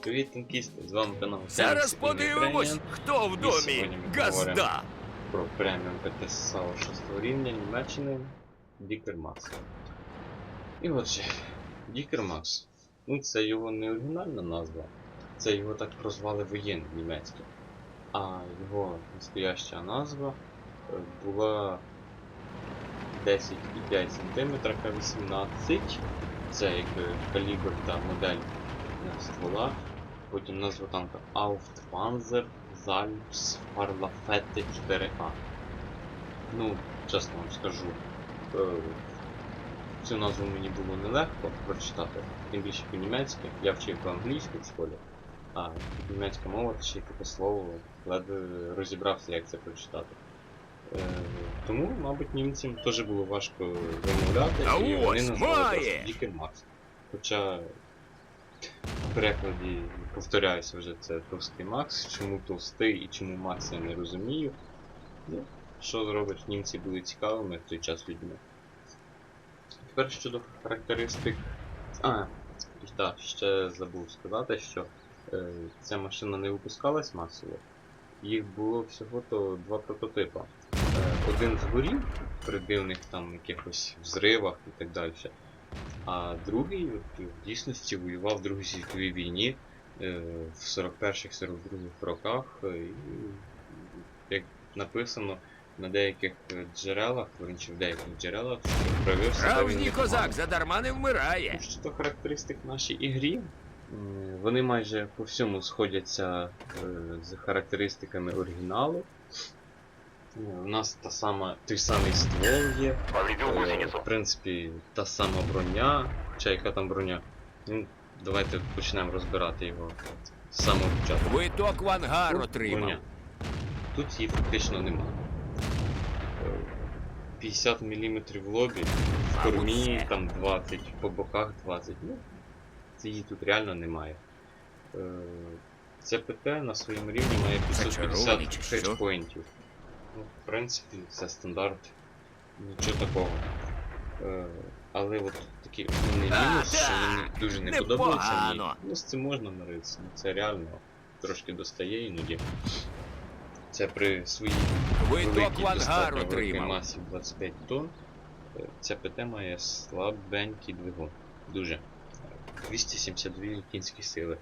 Привіт, танкісти! З вами канал Зараз подивимось, хто в домі газда. Про преміум ПТ САУ 6 рівня Німеччини Дікер Макс. І отже, Дікер Макс. Ну, це його не оригінальна назва, це його так прозвали воєнні німецькі. А його настояща назва е, була 10,5 см К-18. Це якби калібр та модель е, ствола. Потім назва танка Aufpanzer Zalps Parlafette 4A. Ну, чесно вам скажу, е, цю назву мені було нелегко прочитати, тим більше по-німецьки. Я вчив по-англійську в школі, а німецька мова, ще й таке слово, ледве розібрався, як це прочитати. Е, тому, мабуть, німцям теж було важко вимовляти, і вони назвали просто Дікер Макс. Хоча в перекладі повторяюся вже це товстий Макс. Чому товстий і чому Макс я не розумію. Ну, що зробиш, німці були цікавими в той час людьми. Тепер щодо характеристик. А, так, ще забув сказати, що е, ця машина не випускалась масово. Їх було всього-то два прототипа. Е, один згорів при дивних там якихось взривах і так далі. А другий в дійсності воював в Другій світовій війні е, в 41-42 роках. е, І, як написано на деяких е, джерелах, в деяких джерелах, що він Справжній козак задарма не вмирає. Ну, Щодо характеристик нашій ігрі, вони майже по всьому сходяться е, з характеристиками оригіналу. Е, У нас та сама, той самий ствол є, е, в принципі, та сама броня, хоча яка там броня. Ну, давайте почнемо розбирати його з самого початку. Квиток в ангар Тут отримав. броня. Тут її фактично нема. Е, 50 мм в лобі, в кормі там 20, по боках 20. Ну, це її тут реально немає. Е, Це ПТ на своєму рівні має 550 чи що? хедпоінтів. Ну, в принципі, це стандарт. Нічого такого. Е, Але от такий основний мінус, що мені дуже не подобається. Мені. Ну, з цим можна миритися, ну, це реально трошки достає іноді. Це при своїй великій достатньо великій масі 25 тонн. е, Ця ПТ має слабенький двигун. Дуже. 272 кінські сили.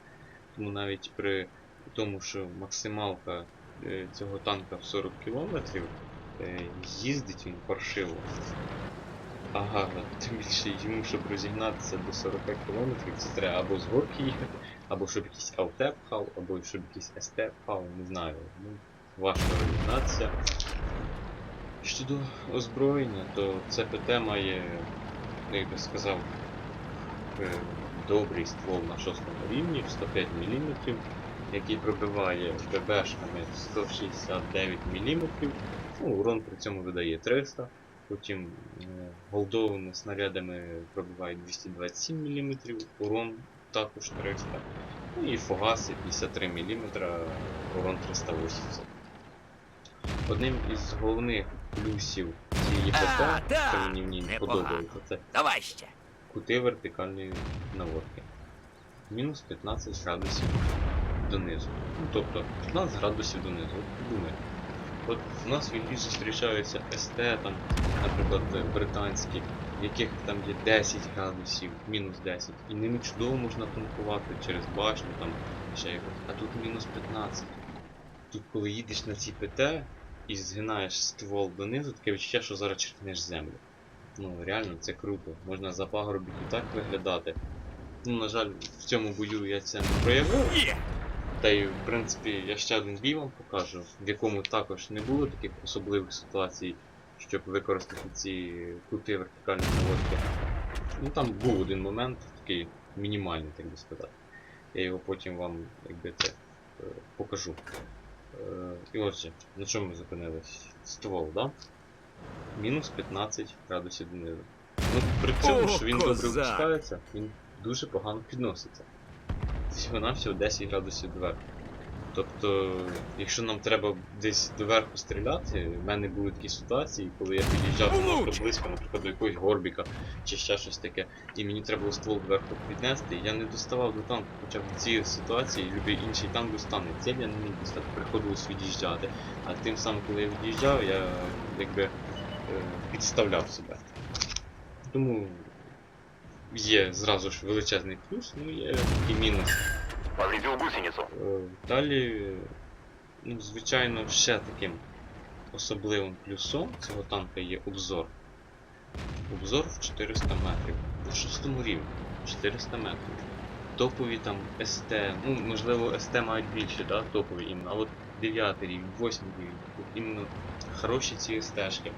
Тому навіть при тому, що максималка цього танка в 40 км, їздить він паршиво. Ага, тим більше йому, щоб розігнатися до 40 км, це треба або з горки їхати, або щоб якийсь АВТ пхав, або щоб якийсь СТ пхав, не знаю. Ну, важко розігнатися. Щодо озброєння, то це ПТ має, як би сказав, е, добрий ствол на 6 рівні в 105 мм, який пробиває ББшками 169 мм, ну, урон при цьому видає 300 Потім е, голдованими снарядами пробиває 227 мм, урон також 300 Ну і фугаси 53 мм, урон 380 Одним із головних плюсів цієї ПТ, що мені в ній подобається, це Давай ще. кути вертикальної наводки. Мінус 15 градусів донизу. Ну, тобто 15 градусів донизу. От подумай. От у нас в ігрі зустрічаються СТ, там, наприклад, британські, в яких там є 10 градусів, мінус 10. І ними чудово можна танкувати через башню, там ще якось. А тут мінус 15. Тут коли їдеш на цій ПТ і згинаєш ствол донизу, таке відчуття, що зараз черкнеш землю. Ну, реально, це круто. Можна за пагорбі і так виглядати. Ну, на жаль, в цьому бою я це не проявив. Та й, в принципі, я ще один бій вам покажу, в якому також не було таких особливих ситуацій, щоб використати ці кути вертикальної наводки. Ну там був один момент, такий мінімальний, так би сказати. Я його потім вам, якби це, е, покажу. Е, І отже, на чому ми зупинились? Ствол, да? Мінус 15 градусів донизу. Ну, при цьому, що він добре козак! випускається, він дуже погано підноситься. Всього навсього 10 градусів доверху. Тобто, якщо нам треба десь доверху стріляти, в мене були такі ситуації, коли я під'їжджав надто близько, наприклад, до якогось горбіка чи ще щось таке, і мені треба було ствол доверху піднести, і я не доставав до танку, хоча в цій ситуації будь-який інший танк достане. Ціль я не міг достати, приходилось від'їжджати. А тим самим, коли я від'їжджав, я якби е, підставляв себе. Тому є зразу ж величезний плюс, ну є і мінус. Е, Далі, ну, звичайно, ще таким особливим плюсом цього танка є обзор. Обзор в 400 метрів. На шостому рівні 400 метрів. Топові там СТ, ну можливо СТ мають більше, да, топові іменно, а от 9 рівень, 8 рівень, тут іменно хороші ці СТшки.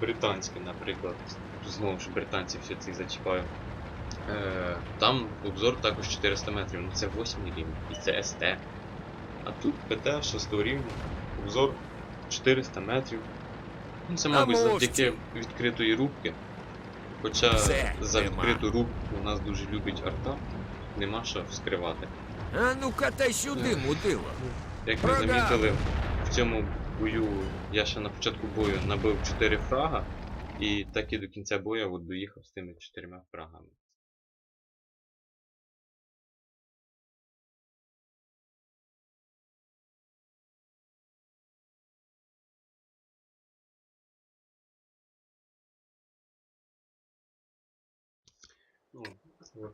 Британські, наприклад, знову ж британці все це зачіпаю. Е, там обзор також 400 метрів, ну це 8 рівень і це СТ. А тут ПТ 6 рівня, обзор 400 метрів. Ну це, мабуть, завдяки відкритої рубки. Хоча за відкриту рубку нас дуже любить арта, нема що вскривати. А ну катай сюди, мудило. Як ви замітили, в цьому бою я ще на початку бою набив 4 фрага, і так і до кінця бою от доїхав з тими 4 фрагами.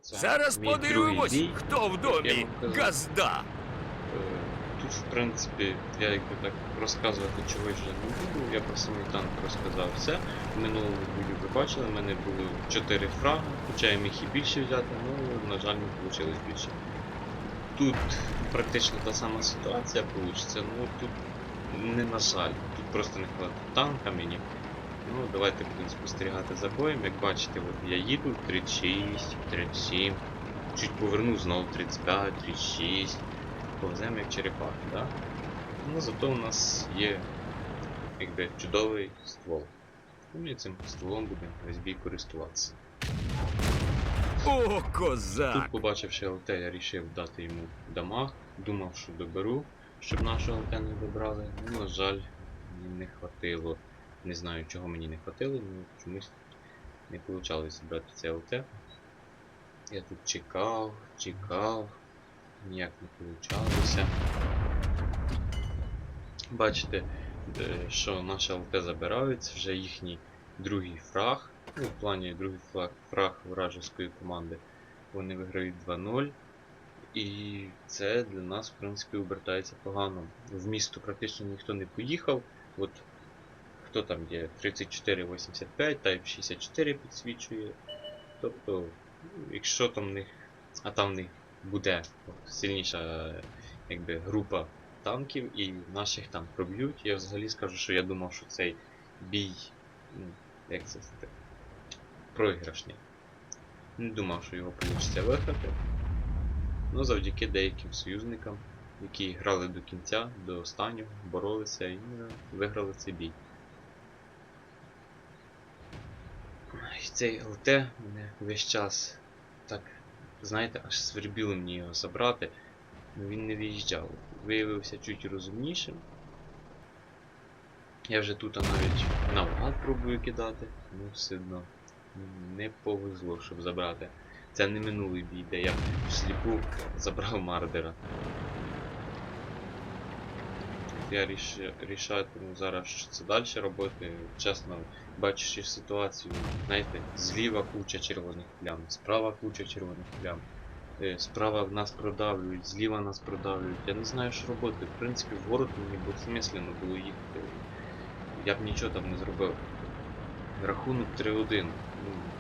Зараз мій другий подивимось, бій. хто в домі вам казав. газда. Е, Тут, в принципі, я якби так розказувати чогось вже не буду. Я про самий танк розказав все. В минулому бою ви бачили, в мене було 4 фраги, хоча я міг і більше взяти, але, на жаль, не вийшло більше. Тут практично та сама ситуація вийде, ну тут не на жаль, тут просто не хватить танка мені. Ну, давайте будемо спостерігати за боєм. Як бачите, от я їду 36, 37, чуть поверну знову 35, 36 повземо як черепахи, да? Ну зато у нас є якби чудовий ствол. Ну і цим стволом будемо весь бій користуватися. О, Тут козак! побачивши ЛТ, я вирішив дати йому дамаг, думав, що доберу, щоб нашого ЛТ не добрали. Ну, на жаль, мені не хватило. Не знаю, чого мені не хватило, ну чомусь не вийшло зібрати це ЛТ. Я тут чекав, чекав, ніяк не вийшло. Бачите, е, що наше ЛТ забирається, вже їхній другий фраг. Ну, в плані другий фраг, фраг вражеської команди. Вони виграють 2-0. І це для нас, в принципі, обертається погано. В місто практично ніхто не поїхав. От хто там є? 34-85, Type 64 підсвічує. Тобто, якщо там в них. А там в них буде сильніша якби, група танків і наших там проб'ють. Я взагалі скажу, що я думав, що цей бій. ну, Як це сказати? Програшний. Не думав, що його вийде виграти. Ну, завдяки деяким союзникам, які грали до кінця, до останнього, боролися і виграли цей бій. Цей ЛТ мене весь час так, знаєте, аж свербіло мені його забрати. Ну він не виїжджав. Виявився чуть розумнішим. Я вже тут навіть навгад пробую кидати, ну все одно не повезло, щоб забрати. Це не минулий бій, де я всліпу забрав Мардера. Я ріш... рішатиму зараз, що це далі робити. Чесно, бачачи ситуацію, знаєте, зліва куча червоних плям, справа куча червоних плям. Е, Справа в нас продавлюють, зліва нас продавлюють. Я не знаю, що робити. В принципі, в город мені безсмислено було їхати. Я б нічого там не зробив. Рахунок 3-1. Ну,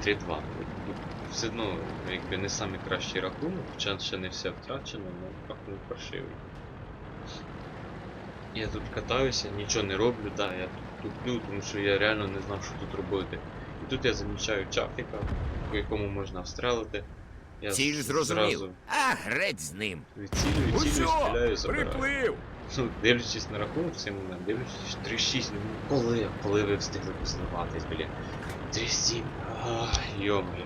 3-2. Ну, Все одно, якби не самий кращий рахунок, хоча ще не все втрачено, але рахунок паршивий. Я тут катаюся, нічого не роблю, да, я тут туплю, тому що я реально не знав, що тут робити. І тут я замічаю чафіка, по якому можна встрелити. Я Ціль зрозумів. А греть з ним. відцілюю, відцілюю, стріляю, забираю. приплив. Ну, дивлячись на рахунок в цей момент, дивлячись 3-6, ну коли, коли ви встигли посливатись, блін. 3-7, ах, йомаю.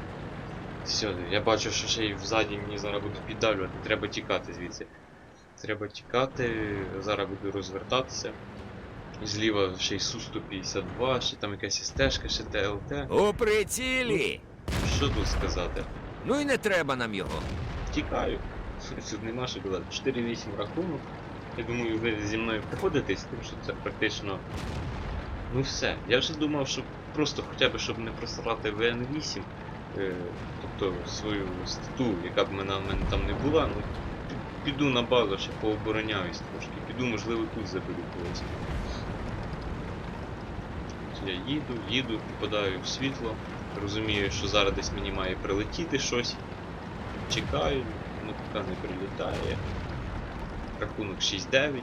Все, я бачу, що ще й взаді мені зараз будуть піддавлювати, треба тікати звідси. Треба тікати, зараз буду розвертатися. Зліва ще й Су-152, ще там якась стежка, ще ТЛТ. У прицілі. Що тут сказати? Ну і не треба нам його. Тікаю. Тут нема що казати. 4-8 рахунок. Я думаю, ви зі мною походитесь, тому що це практично. Ну все. Я вже думав, що просто хоча б щоб не просрати ВН8, е, тобто свою стату, яка б мене, в мене там не була, ну піду на базу, ще пообороняюсь трошки. Піду, можливо, тут заберу когось. Я їду, їду, попадаю в світло, розумію, що зараз десь мені має прилетіти щось. Чекаю, ну така не прилітає. Рахунок 6-9.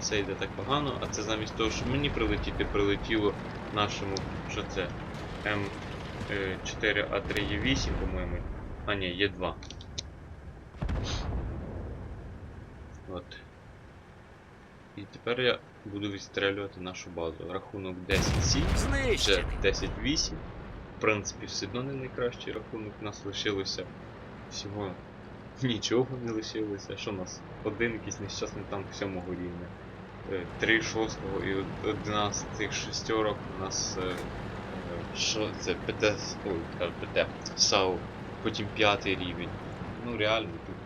Це йде так погано, а це замість того, що мені прилетіти, прилетіло нашому що це, ем, е, М4А3Е8, по-моєму. А ні, Є2. Тепер я буду відстрелювати нашу базу. Рахунок 10-7. Вже 10-8. В принципі, все одно не найкращий рахунок. У нас лишилося всього нічого не лишилося. Що у нас? Один якийсь нещасний танк 7 рівня. Е, Три шостого і од- 11 шестерок у нас. е, е, Що це? ПТ. Ой, ПТ. САУ. Потім п'ятий рівень. Ну реально тут.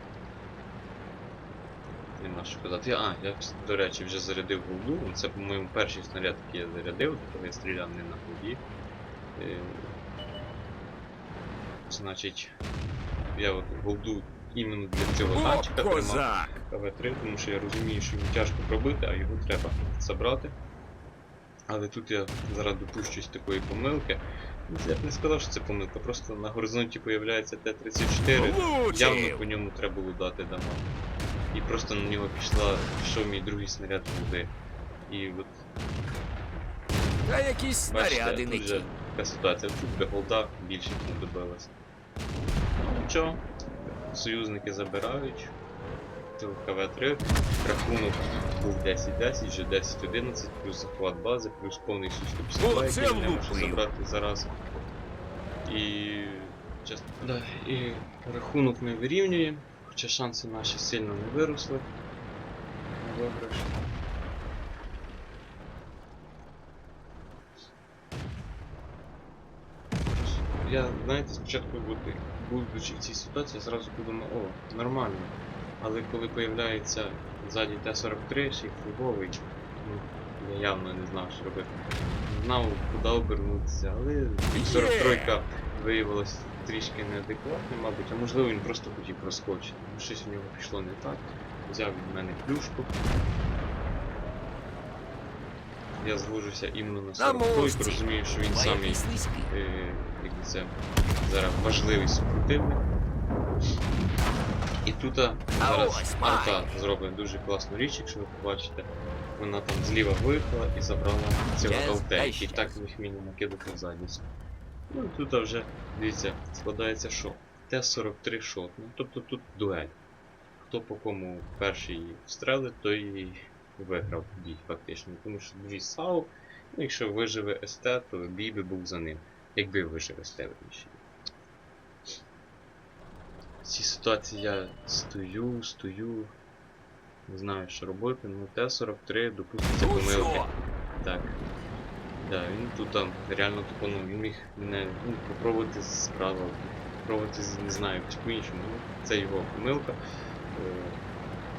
Нема що казати. А, я, до речі, вже зарядив голду. Це, по-моєму, перший снаряд, який я зарядив, коли я стріляв не на голді. Е, Значить, я от голду іменно для цього танчика тримав. КВ-3, тому що я розумію, що його тяжко пробити, а його треба забрати. Але тут я зараз допущусь такої помилки. Ну, Я б не сказав, що це помилка, просто на горизонті появляється Т-34. Явно по ньому треба було дати дамаг. І просто на нього пішла, пішов мій другий снаряд води. І от Та якісь бачите, снаряди не вже ті. така ситуація. Тут би голда більше не добилася. Ну нічого, союзники забирають. Тут КВ-3, рахунок був 10-10, вже 10-11, плюс захват бази, плюс повний суступ О, це який не влупив. забрати зараз. І... Час... Да, і рахунок ми вирівнюємо, хоча шанси наші сильно не виросли. на виграш. Я, знаєте, спочатку бути, будучи в цій ситуації, зразу подумав, о, нормально. Але коли появляється ззаді Т-43, ще й фуговий, ну, я явно не знав, що робити. Не знав, куди обернутися, але 43 виявилась трішки неадекватною, мабуть, а можливо він просто хотів проскочити. Ну, Щось у нього пішло не так. Взяв від мене плюшку. Я звужуся іменно на На 40 мості. розумію, що він самий е, це зараз важливий супротивник. І тут зараз арта зробить дуже класну річ, якщо ви побачите. Вона там зліва виїхала і забрала цього ЛТ, ще. так міг мені накидати в задницю. Ну і тут вже, дивіться, складається що? Т-43 шот. Ну, тобто тут дуель. Хто по кому перший встрелить, той і виграв бій фактично. Тому що дві САУ, ну якщо виживе СТ, то бій би був за ним. Якби вижив СТ верніше. В цій ситуації я стою, стою, не знаю, що робити, ну Т-43 допуститься помилки. Так. Да, він тут реально тупо, ну, міг мене ну, попробувати справа, попробувати, не знаю, якось по-іншому. Ну, це його помилка. Е,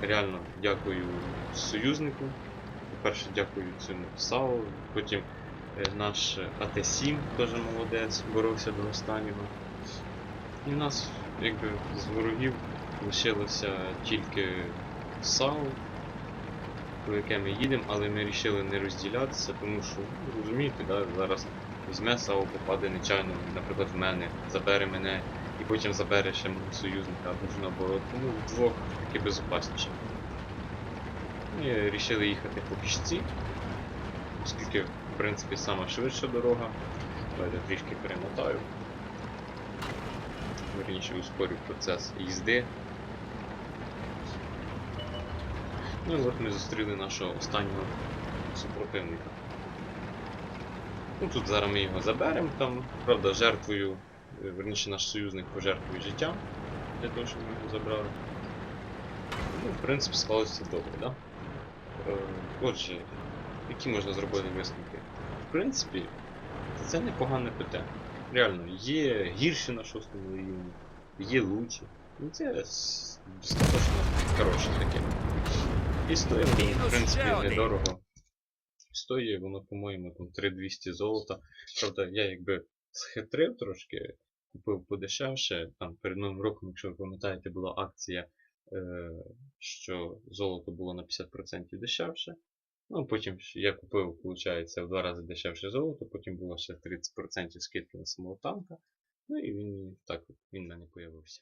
реально дякую союзнику. По-перше, дякую цьому САУ, потім е, наш АТ-7 теж молодець, боровся до останнього. І в нас, якби, з ворогів лишилося тільки САУ, по яке ми їдемо, але ми вирішили не розділятися, тому що, ну, розумієте, да, зараз візьме САУ, попаде нечайно, наприклад, в мене, забере мене і потім забере ще союзника, або ж наоборот, тому вдвох таки безпечніше. Ми вирішили їхати по пішці, оскільки, в принципі, сама швидша дорога. Давайте трішки перемотаю. Верніше ускорю процес їзди. Ну і от ми зустріли нашого останнього супротивника. Ну тут зараз ми його заберемо там, правда, жертвою, е, верніше наш союзник пожертвує життям для того, щоб ми його забрали. Ну, в принципі, склалося добре, да? Е, Отже, які можна зробити висновки? В принципі, це непогане ПТ. Реально, є гірші на шостому рівні, є лучші. Ну це достатньо хороше таке. І стоїть воно, в принципі, недорого. Стоїть воно, по-моєму, там 3200 золота. Правда, я якби схитрив трошки, купив подешевше. Там перед новим роком, якщо ви пам'ятаєте, була акція, е, що золото було на 50% дешевше. Ну, потім я купив, виходить, в два рази дешевше золото, потім було ще 30% скидки на самого танка. Ну і він так, він в мене появився.